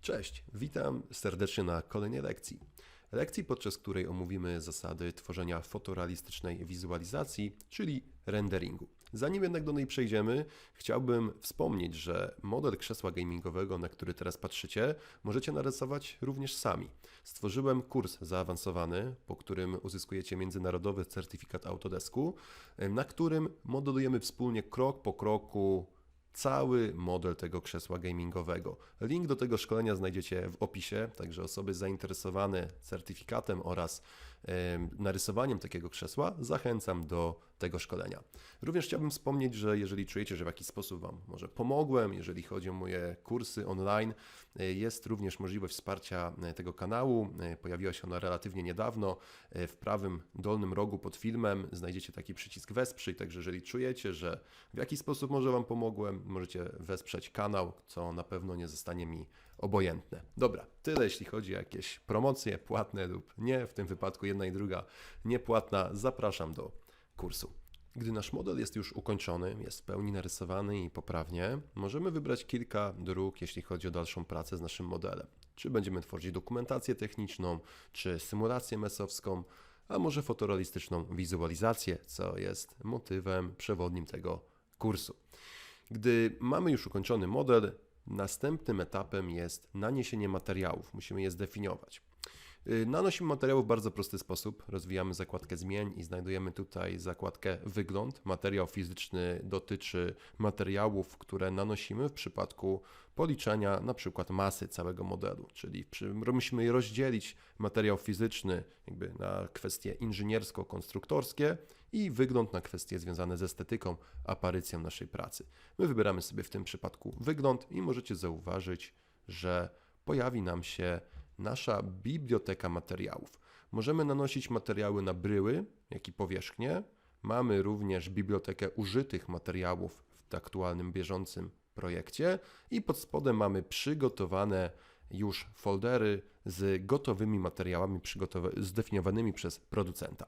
Cześć, witam serdecznie na kolejnej lekcji. Lekcji, podczas której omówimy zasady tworzenia fotorealistycznej wizualizacji, czyli renderingu. Zanim jednak do niej przejdziemy, chciałbym wspomnieć, że model krzesła gamingowego, na który teraz patrzycie, możecie narysować również sami. Stworzyłem kurs zaawansowany, po którym uzyskujecie międzynarodowy certyfikat Autodesku, na którym modelujemy wspólnie krok po kroku cały model tego krzesła gamingowego. Link do tego szkolenia znajdziecie w opisie, także osoby zainteresowane certyfikatem oraz narysowaniem takiego krzesła zachęcam do tego szkolenia. Również chciałbym wspomnieć, że jeżeli czujecie, że w jakiś sposób Wam może pomogłem, jeżeli chodzi o moje kursy online, e, jest również możliwość wsparcia e, tego kanału. E, Pojawiła się ona relatywnie niedawno. W prawym dolnym rogu pod filmem znajdziecie taki przycisk wesprzyj, także jeżeli czujecie, że w jakiś sposób może Wam pomogłem, możecie wesprzeć kanał, co na pewno nie zostanie mi obojętne. Dobra, tyle jeśli chodzi o jakieś promocje płatne lub nie, w tym wypadku jedna i druga niepłatna. Zapraszam do kursu. Gdy nasz model jest już ukończony, jest w pełni narysowany i poprawnie, możemy wybrać kilka dróg, jeśli chodzi o dalszą pracę z naszym modelem. Czy będziemy tworzyć dokumentację techniczną, czy symulację mesowską, a może fotorealistyczną wizualizację, co jest motywem przewodnim tego kursu. Gdy mamy już ukończony model, następnym etapem jest naniesienie materiałów. Musimy je zdefiniować. Yy, Nanosimy materiały w bardzo prosty sposób. Rozwijamy zakładkę zmień i znajdujemy tutaj zakładkę wygląd. Materiał fizyczny dotyczy materiałów, które nanosimy w przypadku policzenia na przykład masy całego modelu, czyli musimy rozdzielić materiał fizyczny jakby na kwestie inżyniersko-konstruktorskie i wygląd na kwestie związane z estetyką, aparycją naszej pracy. My wybieramy sobie w tym przypadku wygląd i możecie zauważyć, że pojawi nam się nasza biblioteka materiałów. Możemy nanosić materiały na bryły, jak i powierzchnie. Mamy również bibliotekę użytych materiałów w aktualnym, bieżącym projekcie i pod spodem mamy przygotowane już foldery z gotowymi materiałami zdefiniowanymi przez producenta.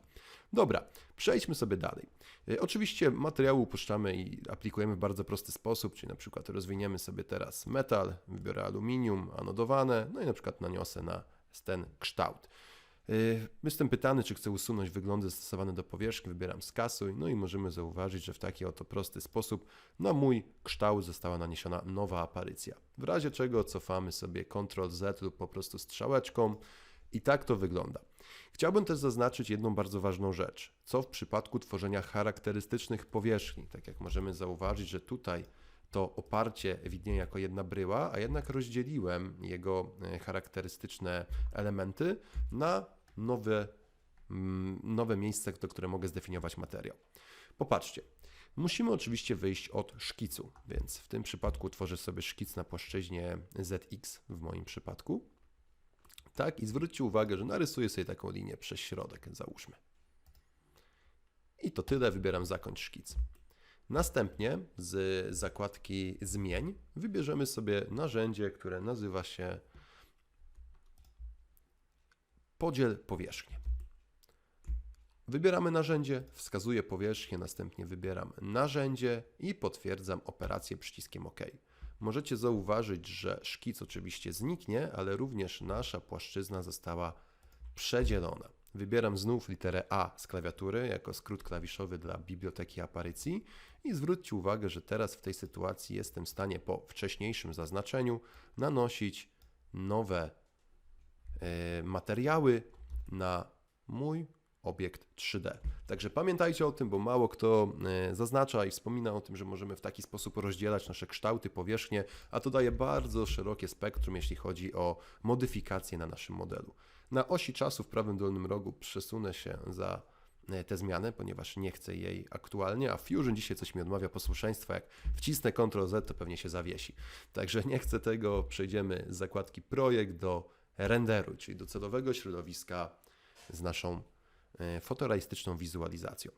Dobra, przejdźmy sobie dalej. E, Oczywiście materiały upuszczamy i aplikujemy w bardzo prosty sposób, czyli na przykład rozwiniemy sobie teraz metal, wybiorę aluminium anodowane, no i na przykład naniosę na ten kształt. Yy, Jestem pytany, czy chcę usunąć wyglądy stosowane do powierzchni, wybieram skasuj, no i możemy zauważyć, że w taki oto prosty sposób na mój kształt została naniesiona nowa aparycja. W razie czego cofamy sobie Ctrl Z lub po prostu strzałeczką i tak to wygląda. Chciałbym też zaznaczyć jedną bardzo ważną rzecz, co w przypadku tworzenia charakterystycznych powierzchni, tak jak możemy zauważyć, że tutaj to oparcie widnieje jako jedna bryła, a jednak rozdzieliłem jego e, charakterystyczne elementy na nowe, mm, nowe miejsce, do które mogę zdefiniować materiał. Popatrzcie. Musimy oczywiście wyjść od szkicu, więc w tym przypadku tworzę sobie szkic na płaszczyźnie ZX w moim przypadku. Tak, i zwróćcie uwagę, że narysuję sobie taką linię przez środek, załóżmy. I to tyle, wybieram zakończ szkic. Następnie z zakładki zmień wybierzemy sobie narzędzie, które nazywa się podziel powierzchnię. Wybieramy narzędzie, wskazuję powierzchnię, następnie wybieram narzędzie i potwierdzam operację przyciskiem OK. Możecie zauważyć, że szkic oczywiście zniknie, ale również nasza płaszczyzna została przedzielona. Wybieram znów literę A z klawiatury jako skrót klawiszowy dla biblioteki aparycji i zwróćcie uwagę, że teraz w tej sytuacji jestem w stanie po wcześniejszym zaznaczeniu nanosić nowe materiały na mój obiekt 3D. Także pamiętajcie o tym, bo mało kto e, zaznacza i wspomina o tym, że możemy w taki sposób rozdzielać nasze kształty, powierzchnie, a to daje bardzo szerokie spektrum, jeśli chodzi o modyfikacje na naszym modelu. Na osi czasu w prawym dolnym rogu przesunę się za e, tę zmianę, ponieważ nie chcę jej aktualnie, a Fusion dzisiaj coś mi odmawia posłuszeństwa. Jak wcisnę Ctrl Z, to pewnie się zawiesi. Także nie chcę tego. Przejdziemy z zakładki projekt do renderu, czyli do celowego środowiska z naszą e, fotorealistyczną wizualizacją.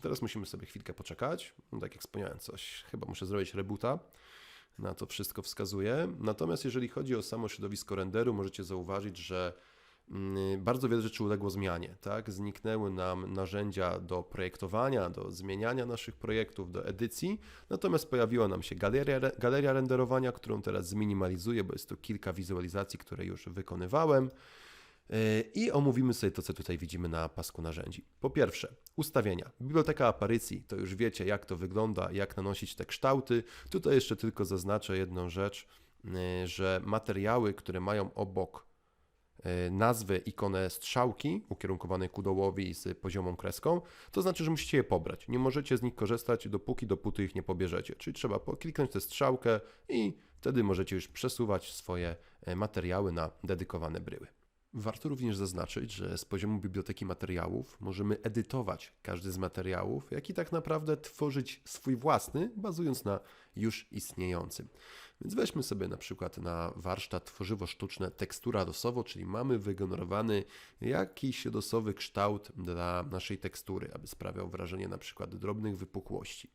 Teraz musimy sobie chwilkę poczekać. No, tak jak wspomniałem, coś chyba muszę zrobić reboota. Na to wszystko wskazuje. Natomiast jeżeli chodzi o samo środowisko renderu, możecie zauważyć, że bardzo wiele rzeczy uległo zmianie, tak? Zniknęły nam narzędzia do projektowania, do zmieniania naszych projektów, do edycji, natomiast pojawiła nam się galeria, galeria renderowania, którą teraz zminimalizuję, bo jest to kilka wizualizacji, które już wykonywałem. Yy, I omówimy sobie to, co tutaj widzimy na pasku narzędzi. Po pierwsze, ustawienia. Biblioteka aparycji, to już wiecie, jak to wygląda, jak nanosić te kształty. Tutaj jeszcze tylko zaznaczę jedną rzecz, yy, że materiały, które mają obok nazwy ikonę strzałki ukierunkowanej ku dołowi z poziomą kreską, to znaczy, że musicie je pobrać. Nie możecie z nich korzystać dopóki, dopóty ich nie pobierzecie. Czyli trzeba kliknąć tę strzałkę i wtedy możecie już przesuwać swoje materiały na dedykowane bryły. Warto również zaznaczyć, że z poziomu biblioteki materiałów możemy edytować każdy z materiałów, jak i tak naprawdę tworzyć swój własny, bazując na już istniejącym. Więc weźmy sobie na przykład na warsztat tworzywo sztuczne tekstura losowo, czyli mamy wygenerowany jakiś losowy kształt dla naszej tekstury, aby sprawiał wrażenie na przykład drobnych wypukłości.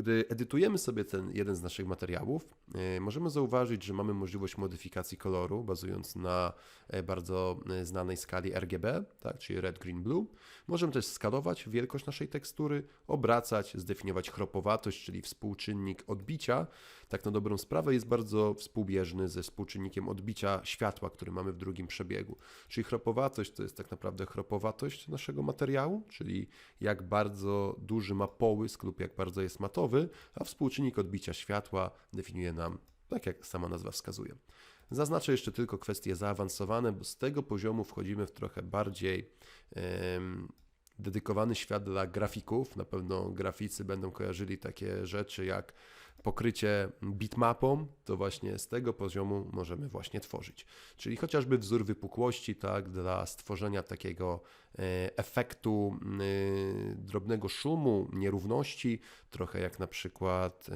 Gdy edytujemy sobie ten jeden z naszych materiałów, e, możemy zauważyć, że mamy możliwość modyfikacji koloru, bazując na e, bardzo e, znanej skali RGB, tak, czyli red, green, blue. Możemy też skalować wielkość naszej tekstury, obracać, zdefiniować chropowatość, czyli współczynnik odbicia. Tak na dobrą sprawę jest bardzo współbieżny ze współczynnikiem odbicia światła, który mamy w drugim przebiegu. Czyli chropowatość to jest tak naprawdę chropowatość naszego materiału, czyli jak bardzo duży ma połysk lub jak bardzo jest matowy, a współczynnik odbicia światła definiuje nam, tak jak sama nazwa wskazuje. Zaznaczę jeszcze tylko kwestie zaawansowane, bo z tego poziomu wchodzimy w trochę bardziej dedykowany świat dla grafików. Na pewno graficy będą kojarzyli takie rzeczy jak pokrycie bitmapą, to właśnie z tego poziomu możemy właśnie tworzyć. Czyli chociażby wzór wypukłości, tak, dla stworzenia takiego e, efektu drobnego szumu, nierówności, trochę jak na przykład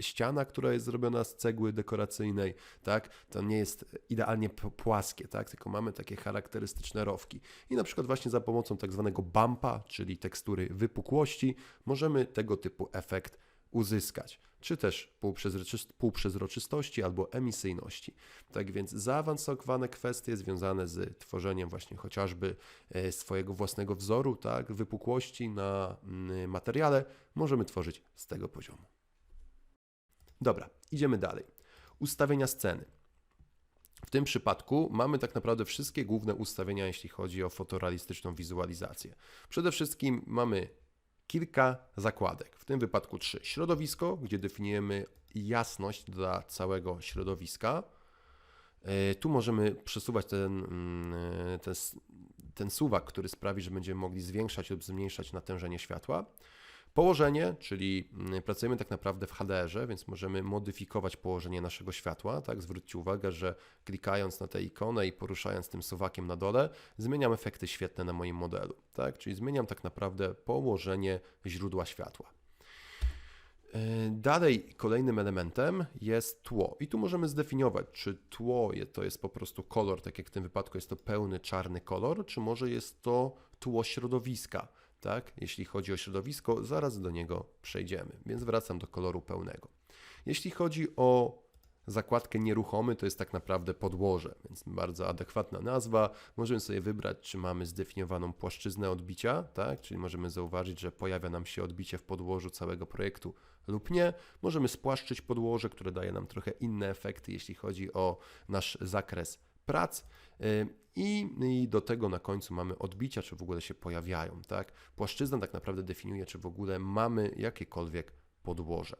ściana, która jest zrobiona z cegły dekoracyjnej, tak, to nie jest idealnie płaskie, tak, tylko mamy takie charakterystyczne rowki. I na przykład właśnie za pomocą tak zwanego bumpa, czyli tekstury wypukłości, możemy tego typu efekt uzyskać, czy też półprzezroczystości albo emisyjności. Tak więc zaawansowane kwestie związane z tworzeniem właśnie chociażby e, swojego własnego wzoru, tak, wypukłości na mm, materiale możemy tworzyć z tego poziomu. Dobra, idziemy dalej. Ustawienia sceny. W tym przypadku mamy tak naprawdę wszystkie główne ustawienia, jeśli chodzi o fotorealistyczną wizualizację. Przede wszystkim mamy kilka zakładek, w tym wypadku trzy. Środowisko, gdzie definiujemy jasność dla całego środowiska. E, tu możemy przesuwać ten, mm, ten, ten suwak, który sprawi, że będziemy mogli zwiększać lub zmniejszać natężenie światła. Położenie, czyli mm, pracujemy tak naprawdę w HDR-ze, więc możemy modyfikować położenie naszego światła. Tak? Zwróćcie uwagę, że klikając na tę ikonę i poruszając tym suwakiem na dole, zmieniam efekty świetne na moim modelu. Tak? Czyli zmieniam tak naprawdę położenie źródła światła. E, dalej kolejnym elementem jest tło. I tu możemy zdefiniować, czy tło to jest po prostu kolor, tak jak w tym wypadku jest to pełny czarny kolor, czy może jest to tło środowiska tak? Jeśli chodzi o środowisko, zaraz do niego przejdziemy, więc wracam do koloru pełnego. Jeśli chodzi o zakładkę nieruchomy, to jest tak naprawdę podłoże, więc bardzo adekwatna nazwa. Możemy sobie wybrać, czy mamy zdefiniowaną płaszczyznę odbicia, tak? czyli możemy zauważyć, że pojawia nam się odbicie w podłożu całego projektu lub nie. Możemy spłaszczyć podłoże, które daje nam trochę inne efekty, jeśli chodzi o nasz zakres prac. I, I, do tego na końcu mamy odbicia, czy w ogóle się pojawiają. Tak? Płaszczyzna tak naprawdę definiuje, czy w ogóle mamy jakiekolwiek podłoże.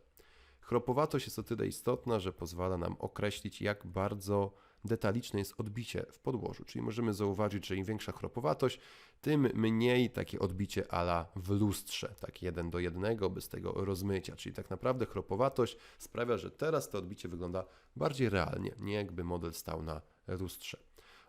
Chropowatość jest o tyle istotna, że pozwala nam określić, jak bardzo detaliczne jest odbicie w podłożu. Czyli możemy zauważyć, że im większa chropowatość, tym mniej takie odbicie ala w lustrze, tak jeden do jednego, bez tego rozmycia. Czyli tak naprawdę chropowatość sprawia, że teraz to odbicie wygląda bardziej realnie, nie jakby model stał na lustrze.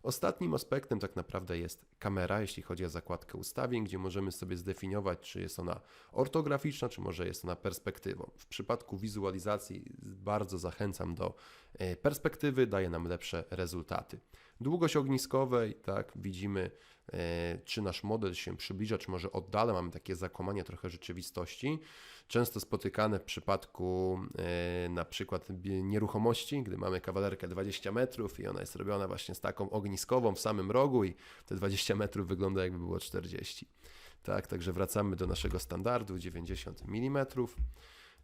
Ostatnim aspektem tak naprawdę jest kamera, jeśli chodzi o zakładkę ustawień, gdzie możemy sobie zdefiniować, czy jest ona ortograficzna, czy może jest ona perspektywą. W przypadku wizualizacji bardzo zachęcam do e, perspektywy, daje nam lepsze rezultaty. Długość ogniskowej, tak, widzimy e, czy nasz model się przybliża, czy może oddala, mamy takie zakłamanie trochę rzeczywistości. Często spotykane w przypadku e, na przykład nieruchomości, gdy mamy kawalerkę 20 metrów i ona jest robiona właśnie z taką ogniskową w samym rogu i te 20 metrów wygląda jakby było 40. Tak, także wracamy do naszego standardu 90 mm.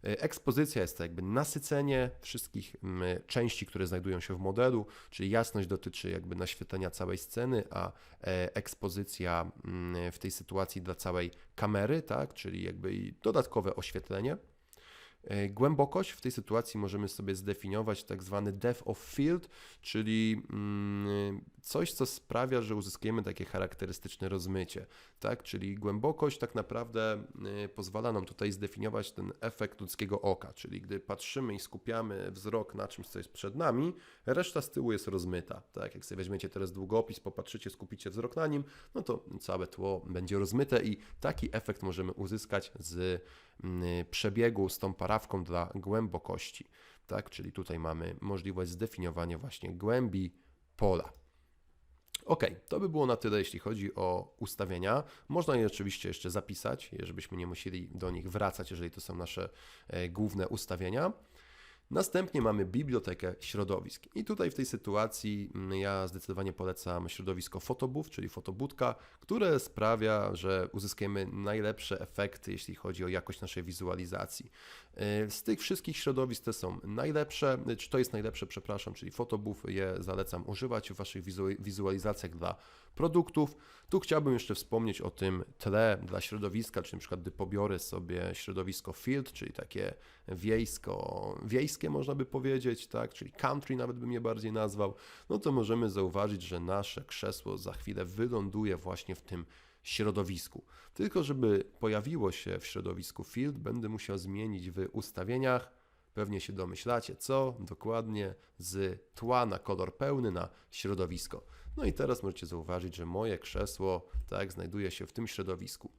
E, Ekspozycja jest to jakby nasycenie wszystkich mm, części, które znajdują się w modelu, czyli jasność dotyczy jakby naświetlenia całej sceny, a e, ekspozycja mm, w tej sytuacji dla całej kamery, tak, czyli jakby dodatkowe oświetlenie. E, Głębokość w tej sytuacji możemy sobie zdefiniować tak zwany depth of field, czyli mm, coś, co sprawia, że uzyskujemy takie charakterystyczne rozmycie, tak? Czyli głębokość tak naprawdę y, pozwala nam tutaj zdefiniować ten efekt ludzkiego oka, czyli gdy patrzymy i skupiamy wzrok na czymś, co jest przed nami, reszta z tyłu jest rozmyta, tak? Jak sobie weźmiecie teraz długopis, popatrzycie, skupicie wzrok na nim, no to całe tło będzie rozmyte i taki efekt możemy uzyskać z przebiegu z tą parawką dla głębokości, tak? Czyli tutaj mamy możliwość zdefiniowania właśnie głębi pola. Ok, to by było na tyle, jeśli chodzi o ustawienia. Można je oczywiście jeszcze zapisać, żebyśmy nie musieli do nich wracać, jeżeli to są nasze e, główne ustawienia. Następnie mamy bibliotekę środowisk. I tutaj w tej sytuacji mm, ja zdecydowanie polecam środowisko Photobooth, czyli fotobudka, które sprawia, że uzyskujemy najlepsze efekty, jeśli chodzi o jakość naszej wizualizacji. Yy, Z tych wszystkich środowisk te są najlepsze, czy to jest najlepsze, przepraszam, czyli Photobooth je zalecam używać w Waszych wizu- wizualizacjach dla produktów. Tu chciałbym jeszcze wspomnieć o tym tle dla środowiska, czyli na przykład gdy pobiorę sobie środowisko field, czyli takie wiejsko, wiejskie można by powiedzieć, tak, czyli country nawet bym je bardziej nazwał, no to możemy zauważyć, że nasze krzesło za chwilę wyląduje właśnie w tym środowisku. Tylko żeby pojawiło się w środowisku field, będę musiał zmienić w ustawieniach Pewnie się domyślacie, co dokładnie z tła na kolor pełny na środowisko. No i teraz możecie zauważyć, że moje krzesło tak znajduje się w tym środowisku.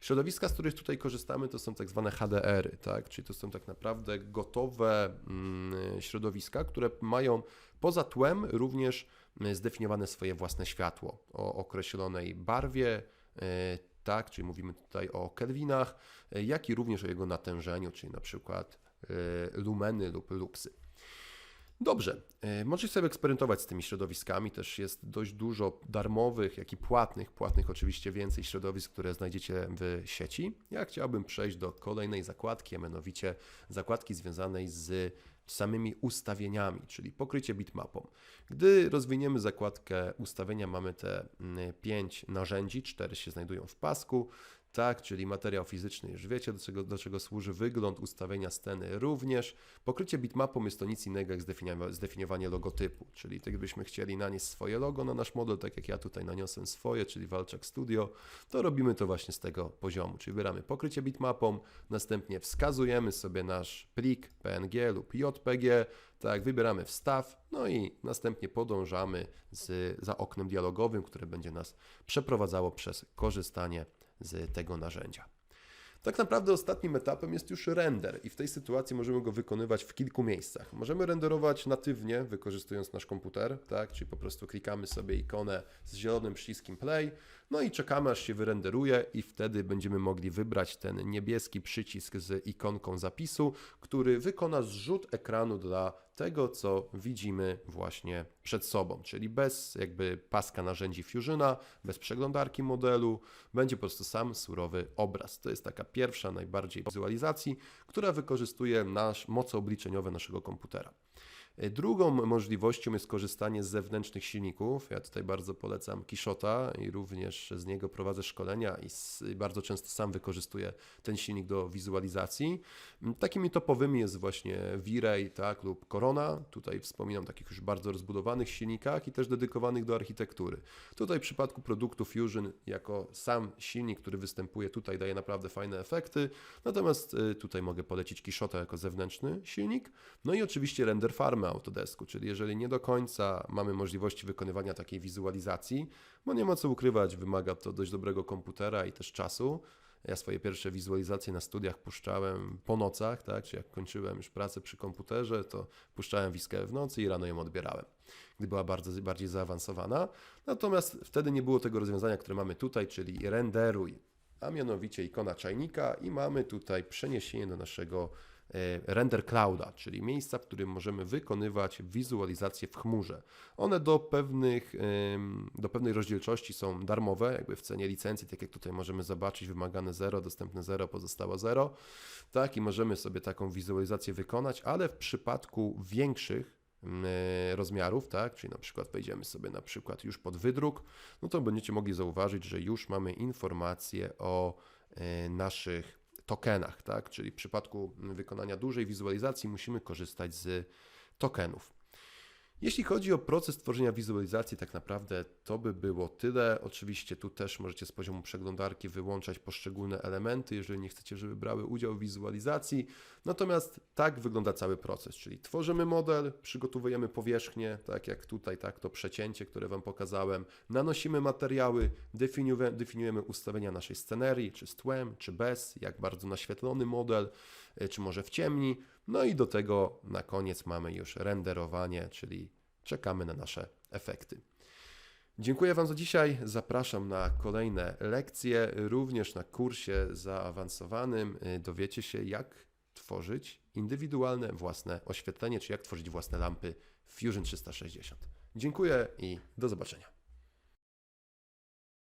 Środowiska, z których tutaj korzystamy, to są tak zwane HDR-y, tak? czyli to są tak naprawdę gotowe mm, środowiska, które mają poza tłem również mm, zdefiniowane swoje własne światło o określonej barwie, e, tak, czyli mówimy tutaj o kelwinach, e, jak i również o jego natężeniu, czyli na przykład e, lumeny lub luksy. Dobrze, e, możecie sobie eksperymentować z tymi środowiskami. Też jest dość dużo darmowych, jak i płatnych. Płatnych oczywiście więcej środowisk, które znajdziecie w sieci. Ja chciałbym przejść do kolejnej zakładki, a mianowicie zakładki związanej z samymi ustawieniami, czyli pokrycie bitmapą. Gdy rozwiniemy zakładkę ustawienia, mamy te mm, pięć narzędzi, cztery się znajdują w pasku, tak, czyli materiał fizyczny, już wiecie do czego, do czego służy wygląd ustawienia sceny również. Pokrycie bitmapą jest to nic innego jak zdefiniowanie, logotypu, czyli tak gdybyśmy chcieli nanieść swoje logo na nasz model, tak jak ja tutaj naniosłem swoje, czyli Walczak Studio, to robimy to właśnie z tego poziomu, czyli wybieramy pokrycie bitmapą, następnie wskazujemy sobie nasz plik PNG lub JPG, tak, wybieramy wstaw, no i następnie podążamy z, za oknem dialogowym, które będzie nas przeprowadzało przez korzystanie z tego narzędzia. Tak naprawdę ostatnim etapem jest już render i w tej sytuacji możemy go wykonywać w kilku miejscach. Możemy renderować natywnie, wykorzystując nasz komputer, tak? czyli po prostu klikamy sobie ikonę z zielonym przyciskiem play, no i czekamy aż się wyrenderuje i wtedy będziemy mogli wybrać ten niebieski przycisk z ikonką zapisu, który wykona zrzut ekranu dla tego, co widzimy właśnie przed sobą, czyli bez jakby paska narzędzi Fusiona, bez przeglądarki modelu, będzie po prostu sam surowy obraz. To jest taka pierwsza najbardziej wizualizacji, która wykorzystuje nasz moce obliczeniowe naszego komputera. Drugą możliwością jest korzystanie z zewnętrznych silników. Ja tutaj bardzo polecam Kishota i również z niego prowadzę szkolenia i bardzo często sam wykorzystuję ten silnik do wizualizacji. Takimi topowymi jest właśnie V-Ray tak, lub Corona. Tutaj wspominam o takich już bardzo rozbudowanych silnikach i też dedykowanych do architektury. Tutaj w przypadku produktu Fusion jako sam silnik, który występuje tutaj daje naprawdę fajne efekty. Natomiast y, tutaj mogę polecić Kishota jako zewnętrzny silnik. No i oczywiście render farmę Autodesku, czyli jeżeli nie do końca mamy możliwości wykonywania takiej wizualizacji, bo nie ma co ukrywać, wymaga to dość dobrego komputera i też czasu, Ja swoje pierwsze wizualizacje na studiach puszczałem po nocach, tak? Czy jak kończyłem już pracę przy komputerze, to puszczałem wiskę w nocy i rano ją odbierałem, gdy była bardzo, bardziej zaawansowana. Natomiast wtedy nie było tego rozwiązania, które mamy tutaj, czyli renderuj, a mianowicie ikona czajnika i mamy tutaj przeniesienie do naszego render clouda, czyli miejsca, w którym możemy wykonywać wizualizacje w chmurze. One do, pewnych, do pewnej rozdzielczości są darmowe, jakby w cenie licencji, tak jak tutaj możemy zobaczyć, wymagane 0, dostępne 0, pozostałe 0. Tak, i możemy sobie taką wizualizację wykonać, ale w przypadku większych e, rozmiarów, tak, czyli na przykład wejdziemy sobie na przykład już pod wydruk, no to będziecie mogli zauważyć, że już mamy informacje o e, naszych tokenach, tak, czyli w przypadku wykonania dużej wizualizacji musimy korzystać z tokenów. Jeśli chodzi o proces tworzenia wizualizacji, tak naprawdę to by było tyle. Oczywiście tu też możecie z poziomu przeglądarki wyłączać poszczególne elementy, jeżeli nie chcecie, żeby brały udział w wizualizacji. Natomiast tak wygląda cały proces, czyli tworzymy model, przygotowujemy powierzchnię, tak jak tutaj, tak to przecięcie, które Wam pokazałem, nanosimy materiały, definiujemy, ustawienia naszej scenerii, czy z tłem, czy bez, jak bardzo naświetlony model, y, czy może w ciemni. No i do tego na koniec mamy już renderowanie, czyli czekamy na nasze efekty. Dziękuję Wam za dzisiaj. Zapraszam na kolejne lekcje. Również na kursie zaawansowanym dowiecie się, jak tworzyć indywidualne własne oświetlenie, czy jak tworzyć własne lampy Fusion 360. Dziękuję i do zobaczenia.